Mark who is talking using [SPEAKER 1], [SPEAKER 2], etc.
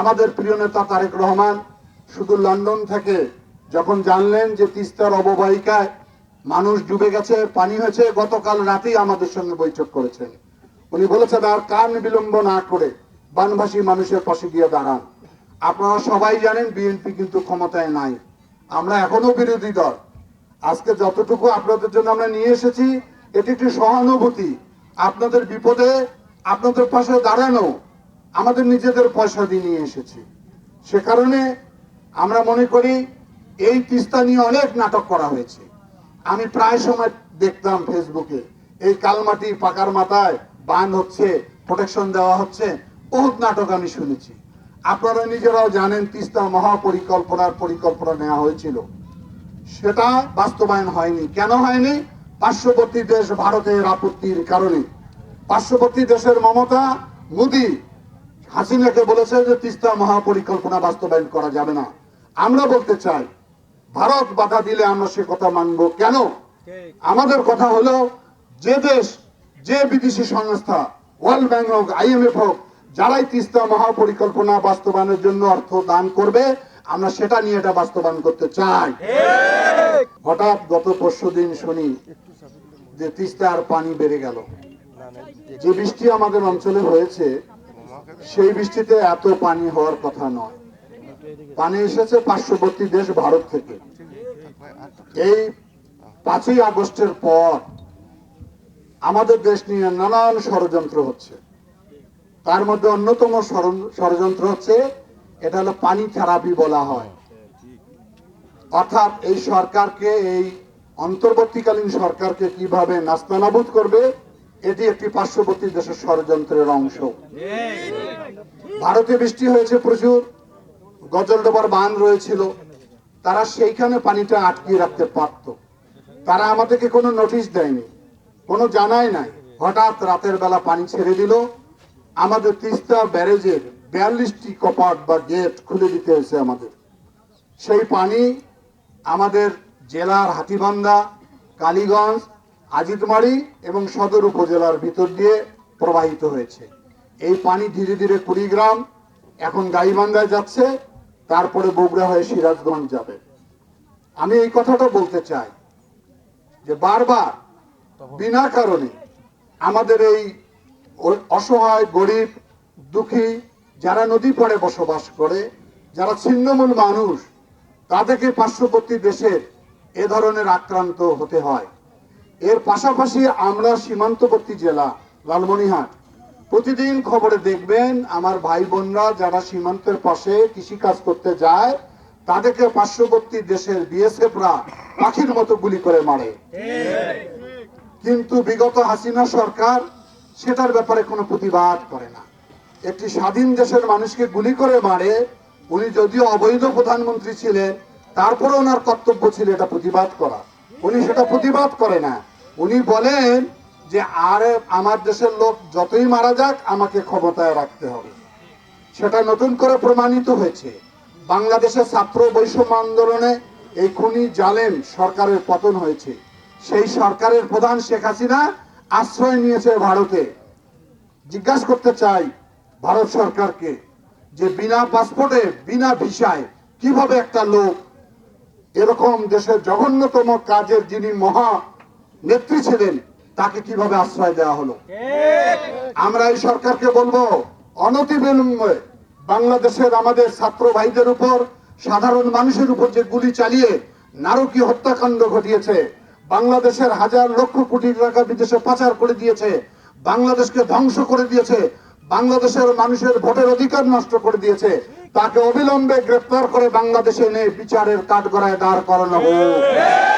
[SPEAKER 1] আমাদের প্রিয় নেতা তারেক রহমান শুধু লন্ডন থেকে যখন জানলেন যে তিস্তার অববাহিকায় মানুষ ডুবে গেছে, পানি হয়েছে, গতকাল রাতেই আমাদের সঙ্গে বৈঠক করেছেন। উনি বলেছেন, আর কান বিলম্ব না করে বানভাসী মানুষের পাশে গিয়ে দাঁড়ান। আপনারা সবাই জানেন, বিএনপি কিন্তু ক্ষমতায় নাই। আমরা এখনও বিরোধী দল। আজকে যতটুকু আপনাদের জন্য আমরা নিয়ে এসেছি, এটি একটি সহানুভূতি। আপনাদের বিপদে আপনাদের পাশে দাঁড়ানো আমাদের নিজেদের পয়সা দিয়ে নিয়ে এসেছি। সে কারণে আমরা মনে করি এই তিস্তা নিয়ে অনেক নাটক করা হয়েছে। আমি প্রায় সময় দেখতাম ফেসবুকে, এই কালমাটি পাকার মাথায় বান হচ্ছে প্রোটেকশন দেওয়া হচ্ছে, বহুত নাটক আমি শুনেছি। আপনারা নিজেরাও জানেন তিস্তা মহাপরিকল্পনার পরিকল্পনা নেওয়া হয়েছিল। সেটা বাস্তবায়ন হয়নি। কেন হয়নি? পার্শ্ববর্তী দেশ ভারতের আপত্তির কারণে। পার্শ্ববর্তী দেশের মমতা মোদী হাসিনাকে বলেছে যে, তিস্তা মহাপরিকল্পনা বাস্তবায়ন করা যাবে না। আমরা বলতে চাই, ভারত বাধা দিলে আমরা সে কথা মানব কেন? আমাদের কথা হলো, যে দেশ, যে বিদেশি সংস্থা, ওয়ার্ল্ড ব্যাংক হোক আইএমএফ হোক, যারাই তিস্তা মহাপরিকল্পনা বাস্তবায়নের জন্য অর্থ দান করবে আমরা সেটা নিয়ে এটা বাস্তবায়ন করতে চাই। হঠাৎ গত পরশু দিন শুনি যে তিস্তার পানি বেড়ে গেল। যে বৃষ্টি আমাদের অঞ্চলে হয়েছে সেই বৃষ্টিতে এত পানি হওয়ার কথা নয়। পানি এসেছে পার্শ্ববর্তী দেশ ভারত থেকে। এই পাঁচই আগস্টের পর আমাদের দেশ নিয়ে নানান ষড়যন্ত্র হচ্ছে। তার মধ্যে অন্যতম ষড়যন্ত্র হচ্ছে এটা হলো পানি থেরাপি বলা হয়। অর্থাৎ এই সরকারকে, এই অন্তর্বর্তীকালীন সরকারকে কীভাবে নাস্তানাবুদ করবে, এটি একটি পার্শ্ববর্তী দেশের ষড়যন্ত্রের অংশ। ভারতে বৃষ্টি হয়েছে প্রচুর গজলডোবার বান রয়েছিল, তারা সেইখানে পানিটা আটকিয়ে রাখতে পারত। তারা আমাদেরকে কোনো নোটিশ দেয়নি, কোনো জানায় নাই। হঠাৎ রাতের বেলা পানি ছেড়ে দিল। আমাদের তিস্তা ব্যারেজের বিয়াল্লিশটি কপাট বা গেট খুলে দিতে হয়েছে আমাদের। সেই পানি আমাদের জেলার হাতিবান্ধা, কালীগঞ্জ, আজিতমারি এবং সদর উপজেলার ভিতর দিয়ে প্রবাহিত হয়েছে। এই পানি ধীরে ধীরে কুড়িগ্রাম, এখন গাইবান্ধায় যাচ্ছে, তারপরে বগুড়া হয়ে সিরাজগঞ্জ যাবে। আমি এই কথাটা বলতে চাই যে বারবার, বিনা কারণে আমাদের এই অসহায়, গরিব, দুঃখী যারা নদী পাড়ে বসবাস করে, যারা ছিন্নমূল মানুষ, তাদেরকে পার্শ্ববর্তী দেশের এ ধরনের আক্রান্ত হতে হয়। এর পাশাপাশি আমরা সীমান্তবর্তী জেলা লালমনিহাট প্রতিদিন খবরে দেখবেন আমার ভাই বোনরা যারা সীমান্তের পাশে কৃষি কাজ করতে যায়, তাদেরকে পার্শ্ববর্তী দেশের বিএসএফরা পাখির মতো গুলি করে মারে। কিন্তু বিগত হাসিনা সরকার সেটার ব্যাপারে কোনো প্রতিবাদ করে না। একটি স্বাধীন দেশের মানুষকে গুলি করে মারে, উনি যদিও অবৈধ প্রধানমন্ত্রী ছিলেন, তারপরে ওনার কর্তব্য ছিল এটা প্রতিবাদ করা। উনি সেটা প্রতিবাদ করে না। উনি বলেন যে, আর, আমার দেশের লোক যতই মারা যাক, আমাকে ক্ষমতায় রাখতে হবে। সেটা নতুন করে প্রমাণিত হয়েছে। বাংলাদেশের ছাত্র বৈষম্য আন্দোলনে এই খুনি জালেম সরকারের পতন হয়েছে। সেই সরকারের প্রধান শেখ হাসিনা আশ্রয় নিয়েছে ভারতে। জিজ্ঞাসা করতে চাই ভারত সরকারকে যে বিনা পাসপোর্টে বিনা ভিসায় কীভাবে একটা লোক এরকম দেশের জঘন্যতম কাজের যিনি মহা নেত্রী ছিলেন, তাকে কীভাবে আশ্রয় দেওয়া হলো? আমরা এই সরকারকে বলব, অনতি বিলম্বে বাংলাদেশের আমাদের ছাত্র ভাইদের উপর, সাধারণ মানুষের উপর যে গুলি চালিয়ে নারকীয় হত্যাকাণ্ড ঘটিয়েছে, বাংলাদেশের হাজার লক্ষ কোটি টাকা বিদেশে পাচার করে দিয়েছে, বাংলাদেশকে ধ্বংস করে দিয়েছে বাংলাদেশের মানুষের ভোটের অধিকার নষ্ট করে দিয়েছে। তাকে অবিলম্বে গ্রেপ্তার করে বাংলাদেশে এনে বিচারের কাঠগড়ায় দাঁড় করানো হোক।